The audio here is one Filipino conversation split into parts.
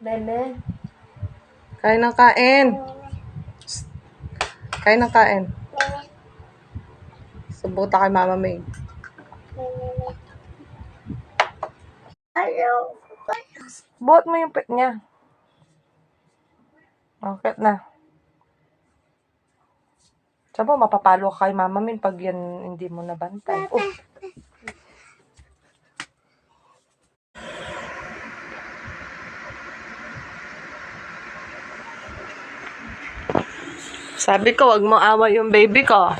Bebe. Kain ng kain. Kain ng kain. Subuta kay Mama May. Buot mo yung pet niya. Okay na. Sabi mo, mapapalo ka kay Mama Min pag yan hindi mo nabantay. Oh, Sabi ko, wag mo awa yung baby ko.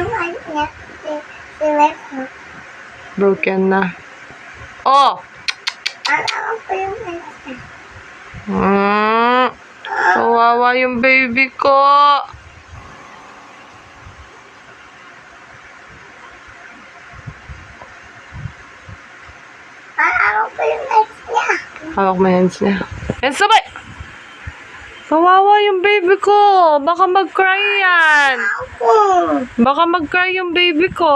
Yung ano niya. Si. Broken na. Oh! Alam ko yung ano niya. Mm. Kawawa yung baby ko. Alam ko yung niya. Hawak mo hands niya. Yan sabay! Kawawa yung baby ko. Baka mag-cry yan. Baka mag-cry yung baby ko.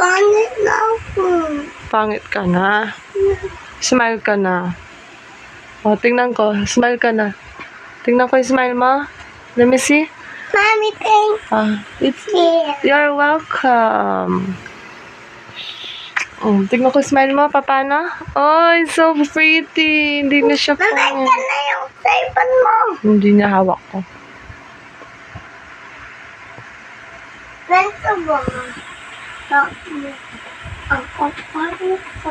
Pangit na ako. Pangit ka na. Smile ka na. O, tingnan ko. Smile ka na. Tingnan ko yung smile mo. Let me see. Mami, thank Ah, it's you. You're welcome. Oh, tignan ko smile mo, papano? Oh, it's so pretty. Hindi na siya Nandito pangit. na yung cellphone mo. Hindi niya hawak ko. Ganito ba? Ako, ako, ako.